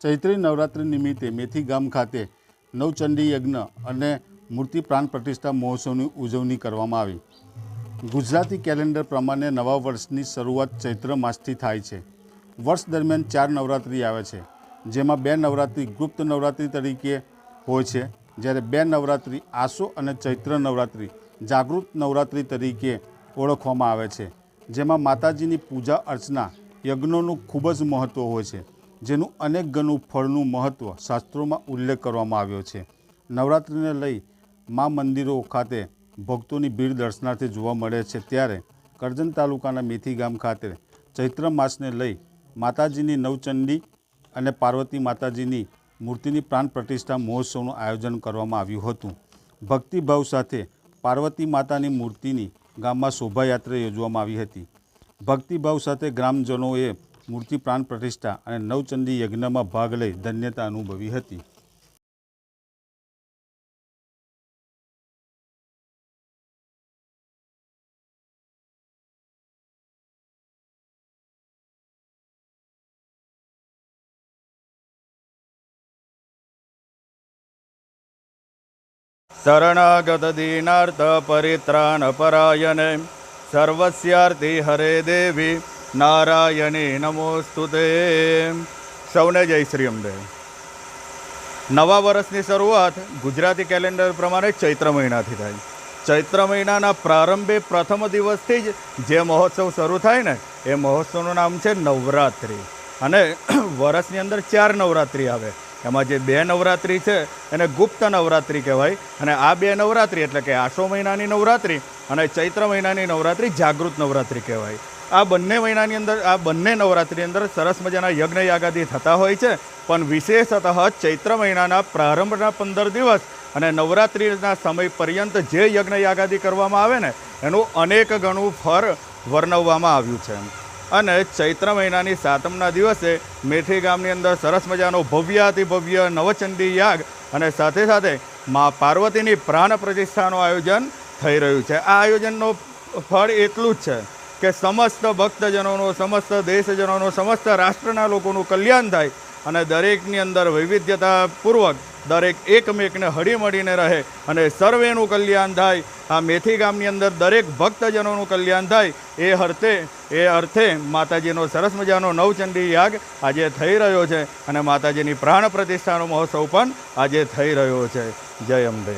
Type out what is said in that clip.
ચૈત્રી નવરાત્રિ નિમિત્તે મેથી ગામ ખાતે નવચંડી યજ્ઞ અને મૂર્તિ પ્રાણ પ્રતિષ્ઠા મહોત્સવની ઉજવણી કરવામાં આવી. ગુજરાતી કેલેન્ડર પ્રમાણે નવા વર્ષની શરૂઆત ચૈત્ર માસથી થાય છે. વર્ષ દરમિયાન ચાર નવરાત્રિ આવે છે, જેમાં બે નવરાત્રિ ગુપ્ત નવરાત્રિ તરીકે હોય છે, જ્યારે બે નવરાત્રિ આસો અને ચૈત્ર નવરાત્રિ જાગૃત નવરાત્રિ તરીકે ઓળખવામાં આવે છે, જેમાં માતાજીની પૂજા અર્ચના યજ્ઞોનું ખૂબ જ મહત્ત્વ હોય છે. જેનું અનેક ગણું ફળનું મહત્ત્વ શાસ્ત્રોમાં ઉલ્લેખ કરવામાં આવ્યો છે. નવરાત્રિને લઈ મા મંદિરો ખાતે ભક્તોની ભીડ દર્શનાર્થે જોવા મળે છે ત્યારે કરજણ તાલુકાના મેથી ગામ ખાતે ચૈત્ર માસને લઈ માતાજીની નવચંડી અને પાર્વતી માતાજીની મૂર્તિની પ્રાણ પ્રતિષ્ઠા મહોત્સવનું આયોજન કરવામાં આવ્યું હતું. ભક્તિભાવ સાથે પાર્વતી માતાની મૂર્તિની ગામમાં શોભાયાત્રા યોજવામાં આવી હતી. ભક્તિભાવ સાથે ગ્રામજનોએ મૂર્તિ પ્રાણ પ્રતિષ્ઠા અને નવચંદી યજ્ઞમાં ભાગ લઈ ધન્યતા અનુભવી હતી. શરણાગત દીનાર્થ પરિત્રાણ પરાયણે, સર્વસ્યાર્થી હરે દેવી. નારાયણી નમોસ્તુતે સૌને જય શ્રી અંબે નવા વર્ષની શરૂઆત ગુજરાતી કેલેન્ડર પ્રમાણે ચૈત્ર મહિનાથી થાય. ચૈત્ર મહિનાના પ્રારંભે પ્રથમ દિવસથી જ જે મહોત્સવ શરૂ થાય ને, એ મહોત્સવનું નામ છે નવરાત્રિ. અને વર્ષની અંદર ચાર નવરાત્રિ આવે. એમાં જે બે નવરાત્રિ છે, એને ગુપ્ત નવરાત્રિ કહેવાય. અને આ બે નવરાત્રિ એટલે કે આસો મહિનાની નવરાત્રિ અને ચૈત્ર મહિનાની નવરાત્રિ જાગૃત નવરાત્રિ કહેવાય. આ બંને મહિનાની અંદર, આ બંને નવરાત્રિની અંદર સરસ મજાના યજ્ઞ યાગાદી થતા હોય છે. પણ વિશેષતઃ ચૈત્ર મહિનાના પ્રારંભના પંદર દિવસ અને નવરાત્રિના સમય પર્યંત જે યજ્ઞ યાગાદી કરવામાં આવે ને, એનું અનેક ગણું ફળ વર્ણવવામાં આવ્યું છે. અને ચૈત્ર મહિનાની સાતમના દિવસે મેઠી ગામની અંદર સરસ મજાનો ભવ્યાતિભવ્ય નવચંડી યાગ અને સાથે સાથે મા પાર્વતીની પ્રાણ પ્રતિષ્ઠાનું આયોજન થઈ રહ્યું છે. આ આયોજનનો ફળ એટલું જ છે. કે સમસ્ત ભક્તજનોનું, સમસ્ત દેશજનોનું, સમસ્ત રાષ્ટ્રના લોકોનું કલ્યાણ થાય અને દરેકની અંદર વૈવિધ્યતાપૂર્વક દરેક એકમેકને હળીમળીને રહે અને સર્વેનું કલ્યાણ થાય, આ મેથી ગામની અંદર દરેક ભક્તજનોનું કલ્યાણ થાય, એ અર્થે એ અર્થે માતાજીનો સરસ મજાનો નવચંડી યાગ આજે થઈ રહ્યો છે અને માતાજીની પ્રાણ પ્રતિષ્ઠાનો મહોત્સવ પણ આજે થઈ રહ્યો છે. જય અંબે.